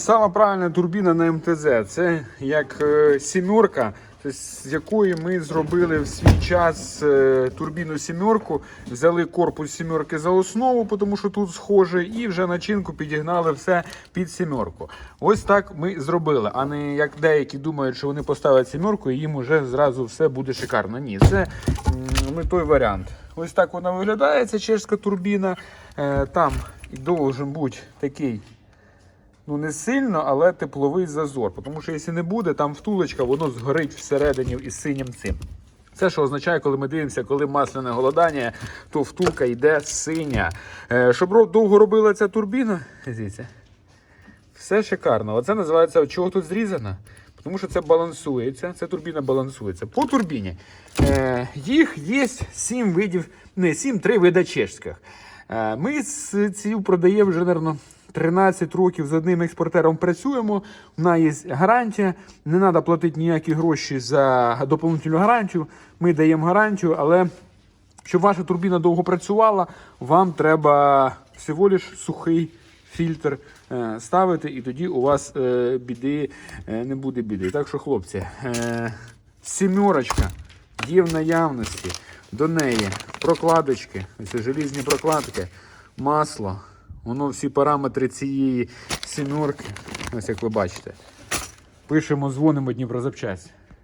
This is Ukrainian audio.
Сама правильна турбіна на МТЗ це як е, сімерка, з якої ми зробили в свій час е, турбіну сімерку, взяли корпус сімерки за основу, тому що тут схоже, і вже начинку підігнали все під сімерку. Ось так ми зробили, а не як деякі думають, що вони поставлять сімерку і їм вже зразу все буде шикарно. Ні, це не той варіант. Ось так вона виглядає, ця чешська турбіна. Е, Там і должен бути такий ну не сильно, але тепловий зазор. Тому що якщо не буде, там втулочка, воно згорить всередині із синім цим. Це що означає, коли ми дивимося, коли масляне голодання, то втулка йде синя. Е, щоб довго робила ця турбіна, дивіться, все шикарно. Оце називається чого тут зрізано. Тому що це балансується, ця турбіна балансується. По турбіні е, їх є 7 видів, не 7, 3 вида чешських. Е, ми ці продаємо вже, наверно, 13 років з одним експортером працюємо. У нас є гарантія. Не треба платити ніякі гроші за доповнительну гарантію. Ми даємо гарантію, але щоб ваша турбіна довго працювала, вам треба всього лиш сухий фільтр е, ставити, і тоді у вас е, біди е, не буде біди. Так що, хлопці, сімерочка є в наявності. До неї прокладочки, ось желізні прокладки, масло. Воно всі параметри цієї сімерки, ось як ви бачите. Пишемо, дзвонимо Дніпрозапчасть.